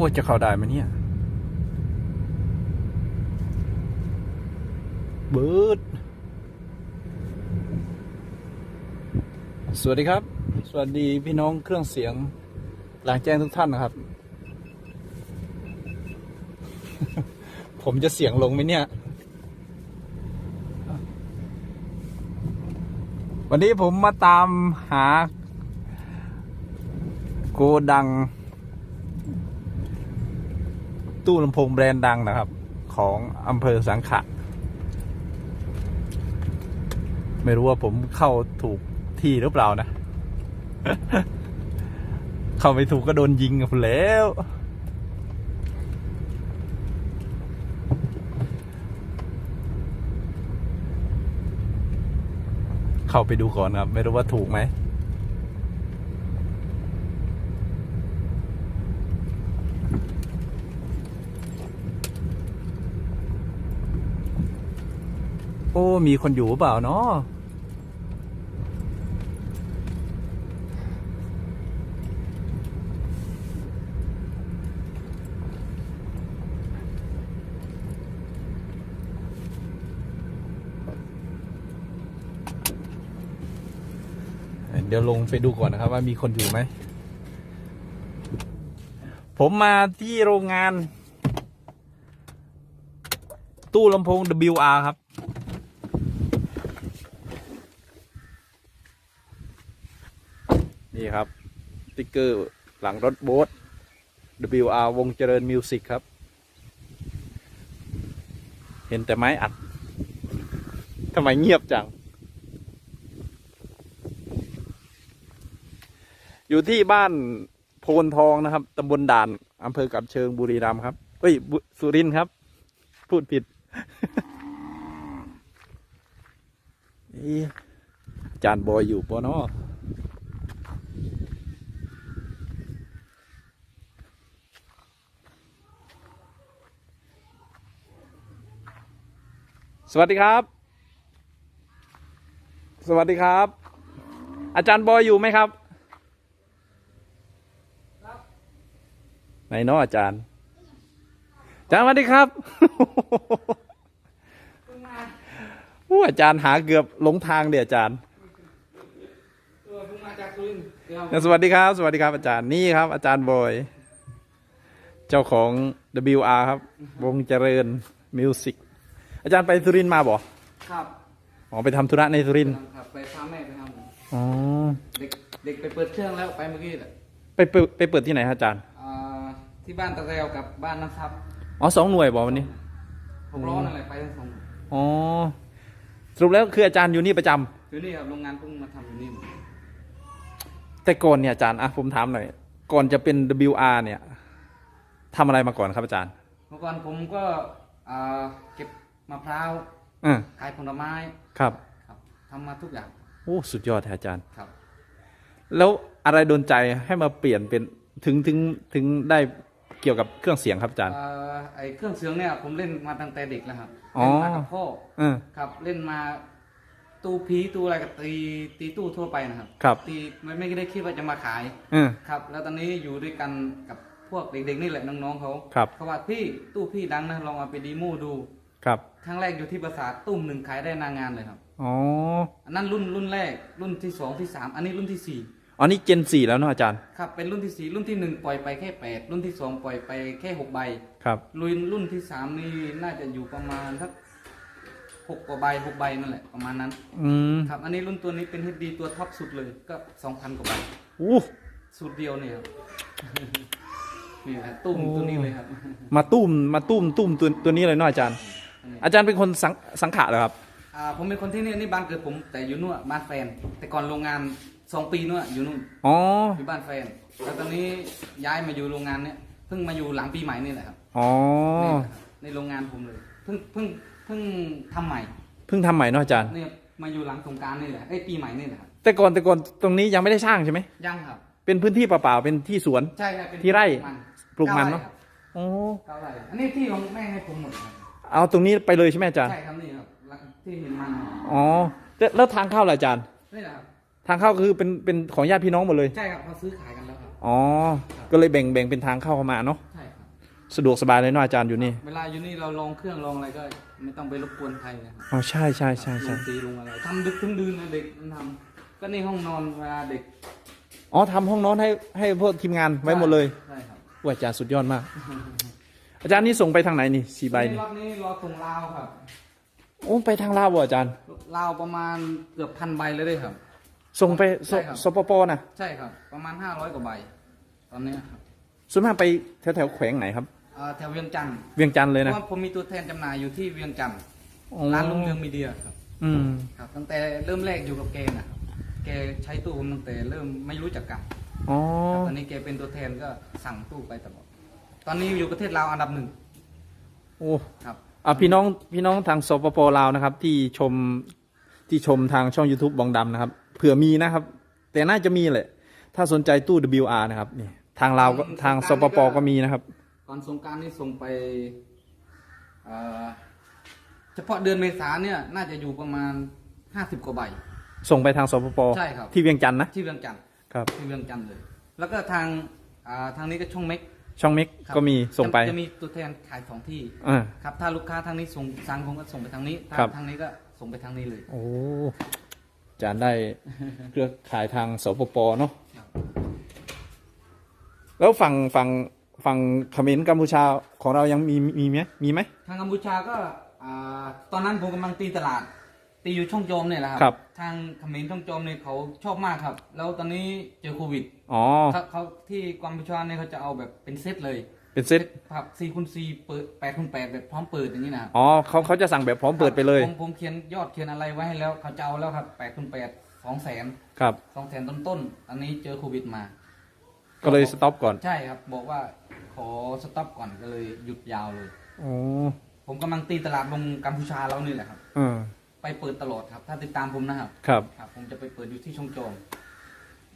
้จะเข้าได้ไหมเนี่ย เบิร์ดสวัสดีครับ สวัสดีพี่น้องเครื่องเสียง หลังแจ้งทุกท่านนะครับ ผมจะเสียงลงไหมเนี่ย วันนี้ผมมาตามหา โกดัง ตู้ลำโพงแบรนด์ดังนะครับ ของอำเภอสังขะไม่รู้ว่าผมเข้าถูกที่หรือเปล่านะ เข้าไม่ถูกก็โดนยิงกับแล้ว เข้าไปดูก่อนครับ ไม่รู้ว่าถูกไหม โอ้มีคนอยู่เปล่าเนาะเดี๋ยวลงไปดูก่อนนะครับ ว่ามีคนอยู่ไหม ผมมาที่โรงงาน ตู้ลำโพง WR ครับ นี่ครับส ติกเกอร์หลังรถโบ๊ท WR วงเจริญมิวสิกครับ เห็นแต่ไม้อัดทำไมเงียบจัง อยู่ที่บ้านโพนทองนะครับตำบลด่านอำเภอกับเชิงบุรีรัมย์ครับเฮ้ยสุรินครับ พูดผิดอ๊ะจานบอยอยู่ปะเนาะ สวัสดีครับ สวัสดีครับ อาจารย์บอยอยู่ไหมครับ ไหนเนาะอาจารย์ อาจารย์สวัสดีครับโอ้อาจารย์หาเกือบหลงทางเดี๋ยวอาจารย์เออเพิ่งมาจากสุรินทร์เดี๋ยวสวัสดีครับ สวัสดีครับอาจารย์นี่ครับ อาจารย์บอย เจ้าของ WR ครับ วงเจริญมิวสิก อาจารย์ไปสุรินทร์มาบ่ครับอ๋อไปทำธุระในสุรินทร์ครับไปพาแม่ไปทอ๋อำเด็กเด็กไปเปิดเครื่องแล้วไปเมื่อกี้แหละไปเปิดไปเปิดที่ไหนครับอาจารย์อ่าที่บ้านตะแรวกับบ้านน้ำซับอ๋อสองหน่วยบอกวันนี้หกล้อนั่นแหละไปทั้งสองอ๋อสรุปแล้วคืออาจารย์อยู่นี่ประจำคือนี่ครับโรงงานเพิ่งมาทำอยู่นี่แต่ก่อนเนี่ยอาจารย์อะผมถามหน่อยก่อนจะเป็น WR เนี่ยทำอะไรมาก่อนครับอาจารย์ เมื่อก่อนผมก็อ่าเก็บ มะพร้าวอืมขายผลไม้ครับครับทำมาทุกอย่างโอ้สุดยอดแท้อาจารย์ ครับ แล้วอะไรโดนใจให้มาเปลี่ยนเป็นถึงถึงถึงได้เกี่ยวกับเครื่องเสียงครับอาจารย์อ่าไอเครื่องเสียงเนี่ยผมเล่นมาตั้งแต่เด็กแล้วครับอ๋อ เล่นมากับพ่อเออ ครับเล่นมาตู้พีตู้อะไรกับตีตีตู้ทั่วไปนะครับครับ ตีไม่ไม่ได้คิดว่าจะมาขาย เออ ครับ แล้วตอนนี้อยู่ด้วยกันกับพวกเด็กๆนี่แหละน้องๆเขาครับ เขาว่าพี่ตู้พี่ดังนะลองเอาไปดีโมดู ครับครั้งแรกอยู่ที่ประสาทตุ้มหนึ่งขายได้นางงานเลยครับอ๋ออันนั้นรุ่นรุ่นแรกรุ่นที่สองที่สามอันนี้รุ่นที่สี่อันนี้เจนสี่แล้วเนาะอาจารย์ครับเป็นรุ่นที่สี่รุ่นที่หนึ่งปล่อยไปแค่แปดรุ่นที่สองปล่อยไปแค่หกใบครับรุ่นรุ่นที่สามนี่น่าจะอยู่ประมาณสักหกกว่าใบหกใบนั่นแหละประมาณนั้น อืมครับ อันนี้รุ่นตัวนี้เป็น HD ตัวท็อปสุดเลยก็สองพันกว่าใบอู้สูตรเดียวเนี่ยครับนี่แหละตุ้มตัวนี้เลยครับ มาตุ้มมาตุ้มตุ้มตัวตัวนี้เลยเนาะอาจารย์ อาจารย์เป็นคนสังสังขะเหรอครับอ่าผมเป็นคนที่นี่นี่บ้านเกิดผมแต่อยู่นู่นบ้านแฟน แต่ก่อนโรงงานสองปีนู่นอยู่นู่นอ๋ออยู่บ้านแฟนแล้วตอนนี้ย้ายมาอยู่โรงงานเนี่ยเพิ่งมาอยู่หลังปีใหม่นี่แหละครับอ๋อนี่แหละครับในโรงงานผมเลยเพิ่งเพิ่งเพิ่งทำใหม่เพิ่งทำใหม่เนาะอาจารย์ เนี่ยมาอยู่หลังสงกรารนี่แหละไอ้ยปีใหม่นี่แหละครับแต่ก่อนแต่ก่อนตรงนี้ยังไม่ได้สร้างใช่ไหมยังครับ เป็นพื้นที่เปล่าๆเป็นที่สวน ใช่ครับเป็นที่ไร่มันปลูกมันเนอะก้ไร่ครับอ๋อเก้าไร่อันนี้ที่ของแม่ให้ผมหมดครับ เอาตรงนี้ไปเลยใช่ไหมอาจารย์ ใช่ครับนี่ครับที่เห็นมันอ๋อแล้วแล้วทางเข้าล่ะอาจารย์ นี่แหละครับทางเข้าคือเป็นเป็นของญาติพี่น้องหมดเลย ใช่ครับเขาซื้อขายกันแล้วครับอ๋อ ก็เลยแบ่งแบ่งเป็นทางเข้าเข้ามาเนาะ ใช่ครับสะดวกสบายเลยเนาะอาจารย์อยู่นี่ เวลาอยู่นี่เราลองเครื่องลองอะไรก็ไม่ต้องไปรบกวนใครนะครับอ๋อใช่ใช่ใช่ลใช่งสีลงอะไรทำดึกถึงดื่นนะเด็กมันทำก็นี่ห้องนอนเวลาเด็กอ๋อทำห้องนอนให้ให้พวกทีมงานไว้หมดเลยใช่ครับ ว่าอาจารย์สุดยอดมาก อาจารย์นี่ส่งไปทางไหนนี่สี่ใบนี่รอบนี้รอส่งลาวครับโอ้ไปทางลาวบ่อาจารย์ ลาวประมาณเกือบพันใบเลยเด้วยครับ ส่งไปสใช่ครับ สปปนะใช่ครับ ประมาณ500กว่าใบ ตอนนี้ครับส่วนมากไปแถวแถวๆแขวงไหนครับ เอ่อแถวเวียงจันทร์เวียงจันทร์เลยเพนะราะว่าผมมีตัวแทนจำหน่ายอยู่ที่เวียงจันทร์อ๋อร้านลุงเรืองมีเดียครับอืมครับ ตั้งแต่เริ่มแรกอยู่กับแกนะครับแกใช้ตู้ผมตั้งแต่เริ่มไม่รู้จักกันอ๋อ ครับตอนนี้แกเป็นตัวแทนก็สั่งตู้ไปตลอด ตอนนี้อยู่ประเทศลาวอันดับหนึ่งโอ้ครับ อะพี่น้องพี่น้องทางสปปลาวนะครับ ที่ชมที่ชมทางช่อง YouTube บองดำนะครับ เผื่อมีนะครับ แต่น่าจะมีแหละ ถ้าสนใจตู้ WR นะครับนี่ทางลาวก็ทางสปปก็มีนะครับ ตอนสงกรารนี่ส่งไปเอ่อเฉพาะเดือนเมษาเนี่ยน่าจะอยู่ประมาณ50กว่าใบ ส่งไปทางสปปใช่ครับ ที่เวียงจันทร์นะที่เวียงจันทร์ครับ ที่เวียงจันทร์เลย แล้วก็ทางอ่าทางนี้ก็ช่องเม็ก ช่องมิกครับก็มีส่งไป จะจะมีตัวแทนขายสองที่อ่า ครับ ถ้าลูกค้าทางนี้ส่งสั่งผมก็ส่งไปทางนี้ถ้าครับ ทางนี้ก็ส่งไปทางนี้เลย โอ้อาจารย์ได้เครือข่ายทางสปปเนาะครับ แล้วฝั่งฝั่งฝั่งเขมรกัมพูชาของเรายังมีมีไหมมีไหม ทางกัมพูชาก็อ่าตอนนั้นผมกำลังตีตลาด ตีอยู่ช่องโจมเนี่ยแหละคครัรับ ทางเขมรช่องโจมเนี่ยเขาชอบมากครับ แล้วตอนนี้เจอโควิดอ๋อ เขาเขาที่กัมพูชาเนี่ยเขาจะเอาแบบเป็นเซตเลยเป็นเซตครับ4คูณ4เปิด8คูณ8แบบพร้อมเปิดอย่างนี้นะครับอ๋อเขาเขาจะสั่งแบบพร้อมเปิดไปเลย ผมผมเขียนยอดเขียนอะไรไว้ให้แล้วเขาจะเอาแล้วครับ8คูณ8 2แสนครับ2แสนต้นต้นๆอันนี้เจอโควิดมา ก็เลยสต็อปก่อน ใช่ครับ บอกว่าขอสต็อปก่อนก็เลยหยุดยาวเลย อ๋อผมกำลังตีตลาดลงกัมพูชาแล้วนี่แหละครับอ่า ไปเปิดตลอดครับ ถ้าติดตามผมนะครับ ครับ ครับ ผมจะไปเปิดอยู่ที่ช่องโจม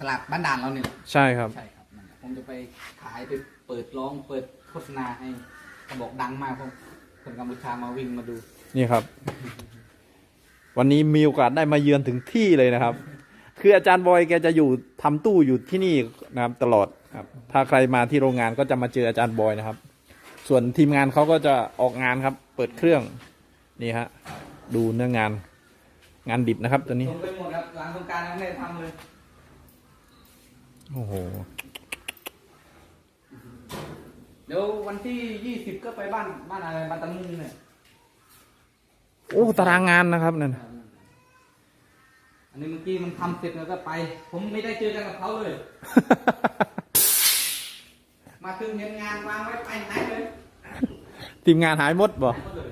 ตลาดบ้านด่านเราเนี่ยใช่ครับ ใช่ครับนั่นแหละผมจะไปขายไปเปิดร้องเปิดโฆษณาให้เขาบอกดังมากเพราะคนกัมพูชามาวิ่งมาดู นี่ครับ วันนี้มีโอกาสได้มาเยือนถึงที่เลยนะครับ คืออาจารย์บอยแกจะอยู่ทำตู้อยู่ที่นี่นะครับตลอดครับ ถ้าใครมาที่โรงงานก็จะมาเจออาจารย์บอยนะครับ ส่วนทีมงานเขาก็จะออกงานครับ เปิดเครื่องนี่ฮะ ดูเนื้องานงานดิบนะครับตัวนี้ ลงไปหมดครับหลังสงกรารยังไม่ได้ทำเลย โอ้โห เดี๋ยววันที่ยี่สิบก็ไปบ้านบ้านอะไรบ้านตะมุงเนี่ย โอ้ตารางงานนะครับนั่นอันนี้เมื่อกี้มันทำเสร็จแล้วก็ไป ผมไม่ได้เจอกันกับเขาเลย มาถึงเห็นงานวางไว้ไปไหนเลยทีมงานหายหมดบ่ หายหมดเลย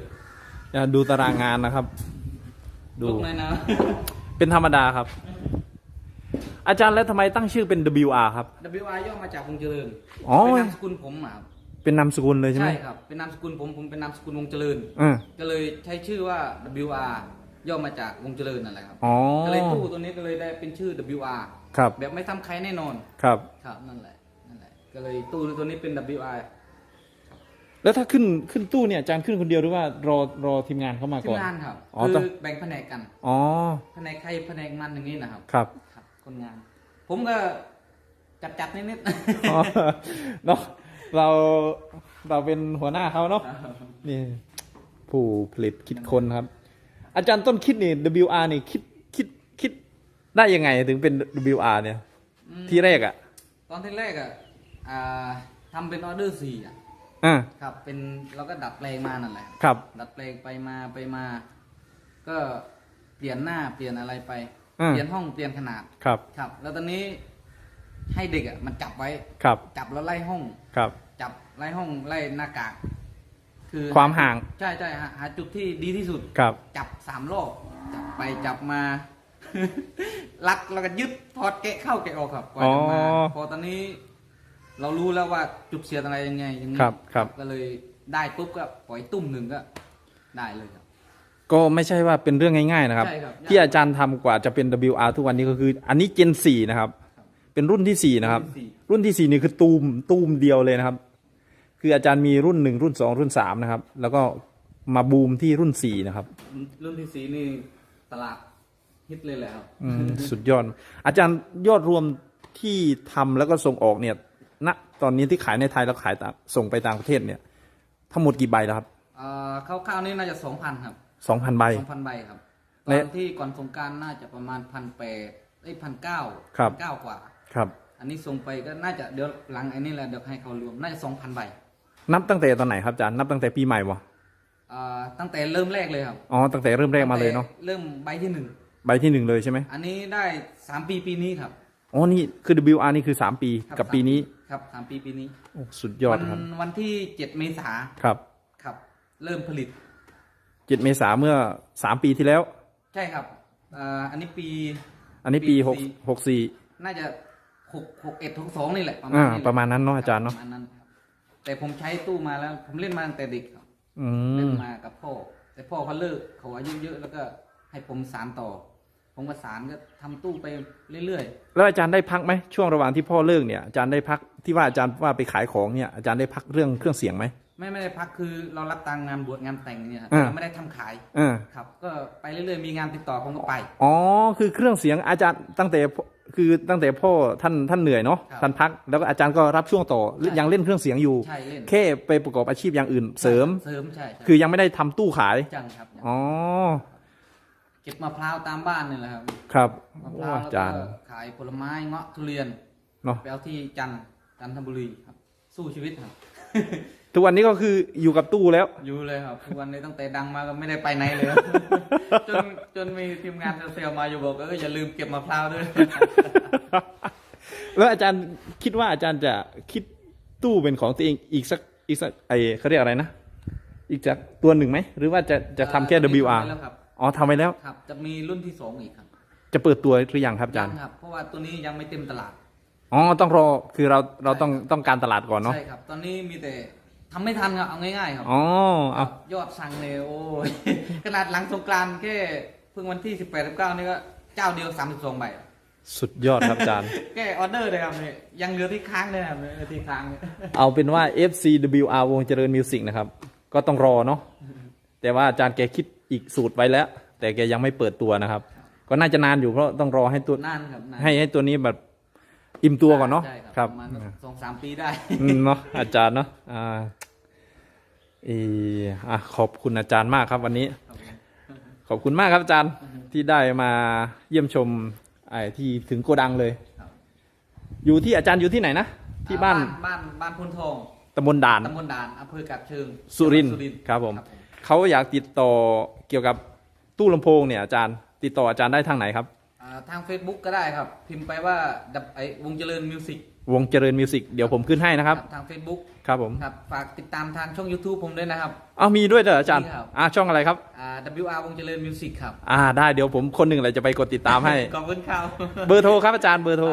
อย่าดูตารางงานนะครับ ดู ลุกเลยนะ เป็นธรรมดาครับ อาจารย์แล้วทำไมตั้งชื่อเป็น WR ครับ WI ย่อมาจากวงเจริญอ๋อ เป็นนามสกุลผมอะครับเป็นนามสกุลเลยใช่ไหมใช่ครับ เป็นนามสกุลผม ผมเป็นนามสกุลวงเจริญ อ่าก็เลยใช้ชื่อว่า WR ย่อมาจากวงเจริญนั่นแหละครับ อ๋อก็เลยตู้ตัวนี้ก็เลยได้เป็นชื่อ WR ครับแบบไม่ซ้ำใครแน่นอน ครับ ครับนั่นแหละนั่นแหละ ก็เลยตู้ตัวนี้เป็น WR แล้วถ้าขึ้นขึ้นตู้เนี่ยอาจารย์ขึ้นคนเดียวหรือว่ารอรอทีมงานเข้ามาทีก่อมนงานครับอ๋อคืต้อง อแบ่งแผนกกันอ๋อ แผนกใครแผนกมันอย่างนี้นะครับครับ ครับ คนงาน ผมก็จับจับๆนิดอ๋อเนาะเราเราเป็นหัวหน้าเขาเนาะๆ นี่ผู้ผลิตคิดคนครับ อาจารย์ต้นคิดนี่ WR นี่คิดคิดคิดได้ยังไงถึงเป็น WR เนี่ยอืมที่แรกอะตอนที่แรกอะอ่าทำเป็นออเดอร์สี่อะ อ่าครับ เป็นเราก็ดัดแปลงมานั่นแหละครับ ดัดแปลงไปมาไปมา ก็เปลี่ยนหน้าเปลี่ยนอะไรไป อ่า เปลี่ยนห้องเปลี่ยนขนาด ครับ ครับ แล้วตอนนี้ให้เด็กอะมันจับไว้ ครับ จับแล้วไล่ห้อง ครับ จับไล่ห้องไล่หน้ากากคือความห่าง ใช่ใช่หาหาจุดที่ดีที่สุด ครับ จับสามรอบจับไปจับมา ลักแล้วก็ยึดถอดแกะเข้าแกะออกครับกว่าจะมาอ๋อพอตอนนี้ เรารู้แล้วว่าจุดเสียดอะไรยังไงอย่างนี้ครับครับ ก็เลยได้ปุ๊บก็ปล่อยตุ้มหนึ่งก็ได้เลยครับ ก็ไม่ใช่ว่าเป็นเรื่องง่าย ๆนะครับ ใช่ครับที่อาจารย์ทำกว่าจะเป็น WR ทุกวันนี้ก็คือ อันนี้ Gen 4นะครับ เป็นรุ่นที่ 4 นะครับ รุ่นที่4นี่คือตูมตูมเดียวเลยนะครับ คืออาจารย์มีรุ่น 1 รุ่น 2 รุ่น 3 นะครับ แล้วก็มาบูมที่รุ่น 4 นะครับรุ่นที่สีนี่ตลาดฮิตเลยแหละครับ อืมสุดยอด อาจารย์ยอดรวมที่ทำแล้วก็ส่งออกเนี่ยณ ตอนนี้ที่ขายในไทยแล้วขายต่างส่งไปต่างประเทศเนี่ย ทั้งหมดกี่ใบแล้วครับเอ่อคร่าวๆนี่น่าจะสองพันครับสองพันใบ สองพันใบครับตและอนที่ก่อนสงกรารน่าจะประมาณพันแปดไอ้พันเก้าครับ เก้ากว่า ครับ อันนี้ส่งไปก็น่าจะเดี๋ยวหลังไอ้นี่แหละเดี๋ยวให้เขารวมน่าจะสองพันใบนับตั้งแต่ตอนไหนครับอาจารย์นับตั้งแต่ปีใหม่วะเอ่อตั้งแต่เริ่มแรกเลยครับอ๋อตั้งแต่เริ่มแรกมาเลยเนาะตั้งแต่เริ่มใบที่หนึ่งใบที่หนึ่งเลยใช่ไหมอันนี้ได้สามปีปีนี้ครับ อ๋อนี่คือ WR นี่คือ3ปีครับกับปีนี้ ครับสามปีปีนี้โอ้สุดยอดวันครับ วันที่เจ็ดเมษาครับครับ เริ่มผลิตเจ็ดเมษาเมื่อ3ปีที่แล้ว ใช่ครับเอ่ออันนี้ปี อันนี้ปีปีหกหกสี่น่าจะหกหกเอ็ดหกสองนี่แหละประมาณอ่านี้แหละประมาณนั้นเนาะอาจารย์เนาะประมาณนั้นครับแต่ผมใช้ตู้มาแล้ว ผมเล่นมาตั้งแต่เด็กครับอืเล่นมมากับพ่อ แต่พ่อเขาเลิกเขาอายุเยอะแล้วก็ให้ผมสารต่อ ผมก็สารก็ทำตู้ไปเรื่อยแล้วอาจารย์ได้พักไหมช่วงระหว่างที่พ่อเลิกเนี่ยอาจารย์ได้พักที่ว่าอาจารย์ว่าไปขายของเนี่ยอาจารย์ได้พักเรื่องเครื่องเสียงไหม ๆ ไม่ไม่ได้พักคือเรารับตังค์งานบวชงานแต่งเนี่ยครับอ่า เราไม่ได้ทำขายอ่าครับ ก็ไปเรื่อยๆ มีงานติดต่อผมก็ไป อ๋อคือเครื่องเสียงอาจารย์ตั้งแต่พ่อคือตั้งแต่พ่อท่านท่านเหนื่อยเนาะครับท่านพักแล้วก็อาจารย์ก็รับช่วงต่อหรือใช่ ยังเล่นเครื่องเสียงอยู่ ใช่เล่นแค่ไปประกอบอาชีพอย่างอื่นเสริม เสริมใช่ใช่คือยังไม่ได้ทำตู้ขาย จังครับจังอ๋อ เก็บมะพร้าวตามบ้านนี่แหละครับ ครับมะพโอ้ร้าวอาแล้วจารก็ย์ขายผลไม้เงาะทุเรียนเนาะ ไปเอาที่จันทร์จันทบุรีครับ สู้ชีวิตครับ ทุกวันนี้ก็คืออยู่กับตู้แล้ว อยู่เลยครับทุกวันนี้ตั้งแต่ดังมาก็ไม่ได้ไปไหนเลยจนจนมีทีมงานเซลล์มาอยู่บอกเอออย่าลืมเก็บมะพร้าวด้วย แล้วอาจารย์คิดว่าอาจารย์จะคิดตู้เป็นของตัวเองอีกสักอีกสักไอเขาเรียกอะไรนะ อีกจากตัวหนึ่งไหม หรือว่าจะจะทำแค่ เอ่อ WR ทำไปแล้วครับ อ๋อทำไปแล้ว ครับ จะมีรุ่นที่สองอีกครับจะเปิดตัวหรือยังครับอาจารย์ยังครับ เพราะว่าตัวนี้ยังไม่เต็มตลาด อ๋อ ต้องรอ คือเรา เราต้อง ต้องการตลาดก่อนเนาะ ใช่ครับ ตอนนี้มีแต่ทำไม่ทันครับ เอาง่ายๆครับ อ๋อ เอายอดสั่งเนี่ยโอ้ย ขนาดหลังสงกรานต์แค่เพิ่งวันที่สิบแปดสิบเก้านี่ก็เจ้าเดียวสามสิบสองใบ สุดยอดครับอาจารย์แค่ออเดอร์เลยครับเนี่ยยังเหลือที่ค้างเลยครับเหลือที่ค้างเนี่ยเอาเป็นว่า FCWR วงเจริญมิวสิกนะครับ ก็ต้องรอเนาะ แต่ว่าอาจารย์แกคิด อีกสูตรไว้แล้ว แต่แกยังไม่เปิดตัวนะครับ ก็น่าจะนานอยู่เพราะต้องรอให้ตัวนานครับนานให้ให้ตัวนี้แบบอิ่มตัวก่อนเนาะใช่คครัรับบประมาณสองสามปีได้อืมเนาะอาจารย์เนาะอ่าเอออะขอบคุณอาจารย์มากครับวันนี้ ขอบคุณมากครับอาจารย์ที่ได้มาเยี่ยมชมไอ้ที่ถึงโกดังเลยครับอยู่ที่อาจารย์อยู่ที่ไหนนะที่บ้านบ้านบ้านพุนทองตำบลด่านตำบลด่านอำเภอกาบเชิงสุรินทร์จังหวัดครับผมครับผมเขาอยากติดต่อ เกี่ยวกับตู้ลำโพงเนี่ยอาจารย์ติดต่ออาจารย์ได้ทางไหนครับ อ่าทาง Facebook ก็ได้ครับ พิมพ์ไปว่าดับไอวงเจริญมิวสิกวงเจริญมิวสิกเดี๋ยวผมขึ้นให้นะครับ ทาง Facebook ครับผมครับฝากติดตามทางช่อง YouTube ผมด้วยนะครับเอามีด้วยเหรออาจารย์มีครับ อ่าช่องอะไรครับ อ่า WR วงเจริญมิวสิกครับอ่าได้เดี๋ยวผมคนหนึ่งเลยจะไปกดติดตามให้ ขอบคุณครับเบอร์โทรครับอาจารย์เบอร์โทร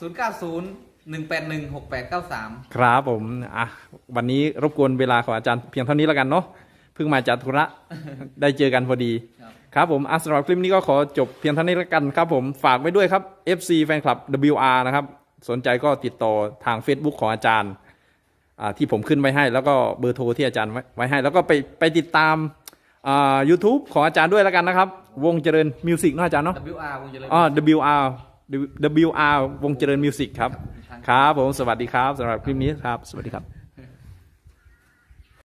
ศูนย์เก้าศูนย์หนึ่งแปดหนึ่งหกแปดเก้าสาม ครับผมอะวันนี้รบกวนเวลาของอาจารย์เพียงเท่านี้แล้วกันเนาะเพิ่งมาจากธุระได้เจอกันพอดี ครับครับผมอะสำหรับคลิปนี้ก็ขอจบเพียงเท่านี้แล้วกันครับผมฝากไว้ด้วยครับ FC แฟนคลับ WR นะครับ สนใจก็ติดต่อทาง Facebook ของอาจารย์อ่าที่ผมขึ้นไว้ให้ แล้วก็เบอร์โทรที่อาจารย์ไว้ไว้ให้ แล้วก็ไปไปติดตามอ่า YouTube ของอาจารย์ด้วยแล้วกันนะครับ วงเจริญมิวสิกเนาะอาจารย์เนาะ WR วงเจริญอ๋อ WR WR วงเจริญมิวสิกครับทางครับผมสวัสดีครับสำหรับคลิปนี้ครับ สวัสดีครับ